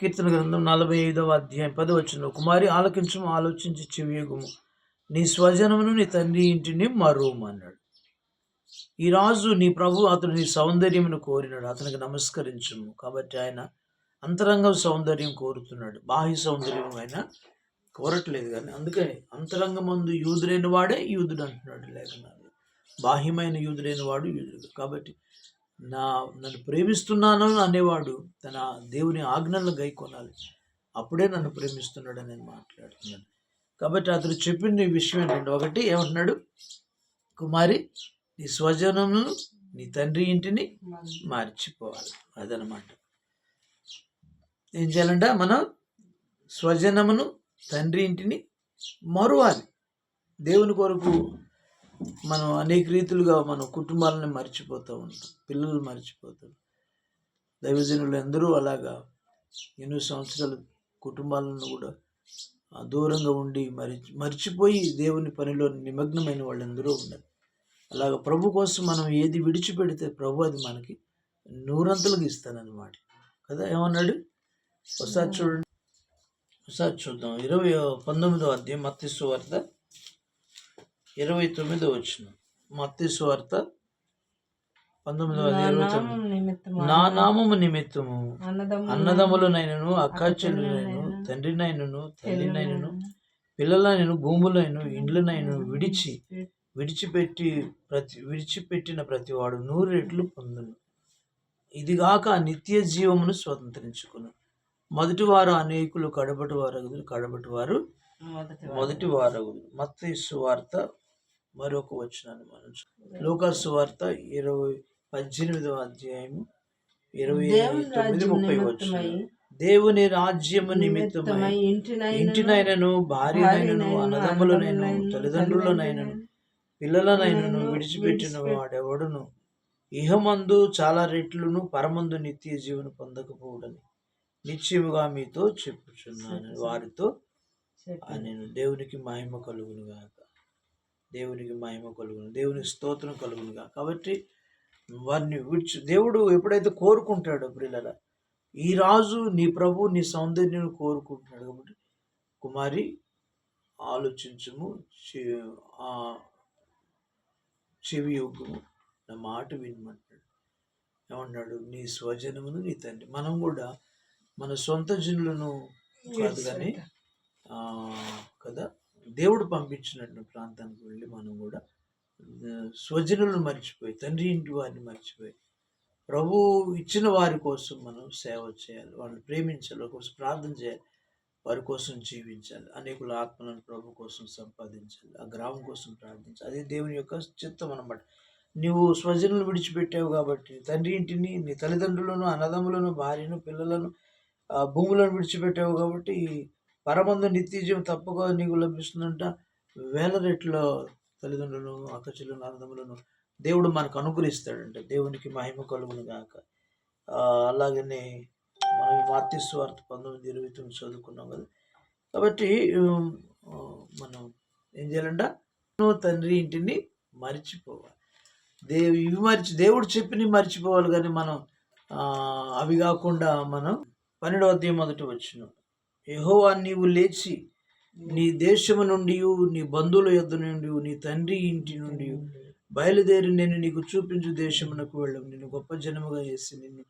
కీర్తన గ్రంథం నలభై ఐదవ అధ్యాయం పది వచ్చిన కుమారి ఆలకించము ఆలోచించి చెవియగుము. నీ స్వజనమును నీ తండ్రి ఇంటిని మరువమన్నాడు. ఈ రాజు నీ ప్రభు అతడు నీ సౌందర్యమును కోరినాడు. అతనికి నమస్కరించము. కాబట్టి ఆయన అంతరంగం సౌందర్యం కోరుతున్నాడు. బాహ్య సౌందర్యం ఆయన కోరట్లేదు కానీ అందుకని అంతరంగమందు యూదులైన వాడే యూదుడు అంటున్నాడు. లేఖనాలు బాహ్యమైన యూదులైన వాడు యూదుడు. కాబట్టి నా నన్ను ప్రేమిస్తున్నాను అనేవాడు తన దేవుని ఆజ్ఞలను గైకొనాలి. అప్పుడే నన్ను ప్రేమిస్తున్నాడు నేను మాట్లాడుతున్నాను. కాబట్టి అతడు చెప్పిన ఈ విషయం ఏంటంటే ఒకటి ఏమంటున్నాడు? కుమారి నీ స్వజనమును నీ తండ్రి ఇంటిని మార్చిపోవాలి. అదనమాట. ఏం చేయాలంటే? మనం స్వజనమును తండ్రి ఇంటిని మరువాలి. దేవుని కొరకు మనం అనేక రీతులుగా మన కుటుంబాలను మర్చిపోతూ ఉంటాం పిల్లలు మర్చిపోతాం దైవజనులు ఎందరూ అలాగా ఎన్నో సంవత్సరాలు కుటుంబాలను కూడా దూరంగా ఉండి మరి మర్చిపోయి దేవుని పనిలో నిమగ్నమైన వాళ్ళు ఎందరో ఉన్నారు. అలాగ ప్రభు కోసం మనం ఏది విడిచిపెడితే ప్రభు అది మనకి నూరంతలకు ఇస్తానన్నమాట. కదా ఏమన్నాడు? ఒకసారి చూడండి. ఒకసారి చూద్దాం. ఇరవై పంతొమ్మిదో అధ్యాయం మత్స్సు వార్త. ఇరవై తొమ్మిదో వచ్చిన మత్తిసు వార్త పంతొమ్మిదో అధ్యాయం ఇరవై తొమ్మిది. నా నామము నిమిత్తము. అన్నదమ్ములు అన్నదమ్ములనైనను అక్కాచెల్లులైనను తండ్రినైనను తల్లినైనను పిల్లలైనను భూములైన ఇండ్లనైను విడిచి విడిచిపెట్టి ప్రతి విడిచిపెట్టిన ప్రతివాడు నూరు రెట్లు పొందును. ఇదిగాక నిత్య జీవమును స్వతంత్రించుకును. మొదటి వారు అనేకులు కడబటి వారగుదురు కడబటి వారు మొదటి వారగుదురు మత్తయి సువార్త మరొక వచనాన్ని మనం లోకాసు వార్త ఇరవై పద్దెనిమిదవ అధ్యాయము ఇరవై తొమ్మిది ముప్పై వచ్చిన దేవుని రాజ్యము నిమిత్తమై నిమిత్తమై ఇంటినైనను భార్యనైనను అన్నదమ్ములనైను తల్లిదండ్రులనైనను పిల్లలనైనను విడిచిపెట్టిన వాడెవడును? ఇహమందు చాలా రెట్లును పరమందు నిత్య జీవన పొందకపోవడని నిశ్చయముగా మీతో చెప్పుచున్నాను. వారితో నేను దేవునికి మహిమ కలుగును గాక దేవునికి మహిమ కలుగును దేవునికి స్తోత్రం కలుగును గాక. కాబట్టి వారిని విడిచి దేవుడు ఎప్పుడైతే కోరుకుంటాడో ప్రిల్లల ఈ రాజు నీ ప్రభు నీ సౌందర్యం కోరుకుంటున్నాడు కాబట్టి కుమారి ఆలోచించము చెవి యొక్కము నా మాట వినమంటాడు ఏమన్నాడు? నీ స్వజనమును నీ తండ్రి. మనం కూడా మన సొంత జనులను కాదు కానీ కదా? దేవుడు పంపించినట్టు ప్రాంతానికి వెళ్ళి మనం కూడా స్వజనులను మర్చిపోయి తండ్రి ఇంటి వారిని మర్చిపోయి ప్రభు ఇచ్చిన వారి కోసం మనం సేవ చేయాలి వాళ్ళని ప్రేమించాలి వారి కోసం ప్రార్థన చేయాలి వారి కోసం జీవించాలి అనేకుల ఆత్మలను ప్రభు కోసం సంపాదించాలి ఆ గ్రామం కోసం ప్రార్థించాలి. అది దేవుని యొక్క చిత్తం అనమాట నువ్వు స్వజనులు విడిచిపెట్టావు కాబట్టి తండ్రి ఇంటిని నీ తల్లిదండ్రులను అన్నదమ్ములను భార్యను పిల్లలను భూములను విడిచిపెట్టావు కాబట్టి పరమందు నిత్య జీవం తప్పగా నీకు లభిస్తుందంట. వేల రెట్ల తల్లిదండ్రులను అక్కచెల్లను అన్నదమ్ములను దేవుడు మనకు అనుగ్రహిస్తాడంట. దేవునికి మహిమ కలుగును గాక. అలాగనే మనం మార్తి స్వార్థ పంతొమ్మిది ఇరవై తొమ్మిది చదువుకున్నాం కదా. కాబట్టి మనం ఏం చేయాలంట? నువ్వు తండ్రి ఇంటిని మర్చిపోవాలి. దేవు ఇవి మర్చి దేవుడు చెప్పినవి మర్చిపోవాలి కానీ మనం అవి కాకుండా మనం పన్నెండవ అధ్యాయం మొదటి వచ్చినాం యహోవా నీవు లేచి నీ దేశము నుండి నీ బంధువుల యొద్ నుండి నీ తండ్రి ఇంటి నుండి బయలుదేరి నేను నీకు చూపించు దేశమునకు వెళ్ళము. నిన్ను గొప్ప జనముగా చేసి నిన్ను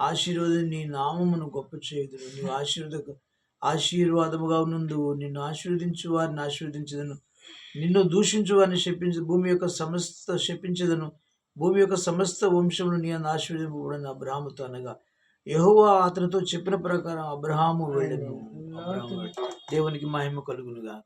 ఆశీర్వాదం నీ నామమును గొప్ప చేయుదును నీవు ఆశీర్వాద ఆశీర్వాదముగా నుండు నిన్ను ఆశీర్వదించు వారిని ఆశీర్వదించదను. నిన్ను దూషించు వారిని శపించ. భూమి యొక్క సమస్త శపించదను. భూమి యొక్క సమస్త వంశమును నీ అందు ఆశీర్వదింపబడిన బ్రాహ్మతో అనగా యెహోవా అతనితో చెప్పిన ప్రకారం అబ్రహాము వెళ్ళను. దేవునికి మహిమ కలుగునుగా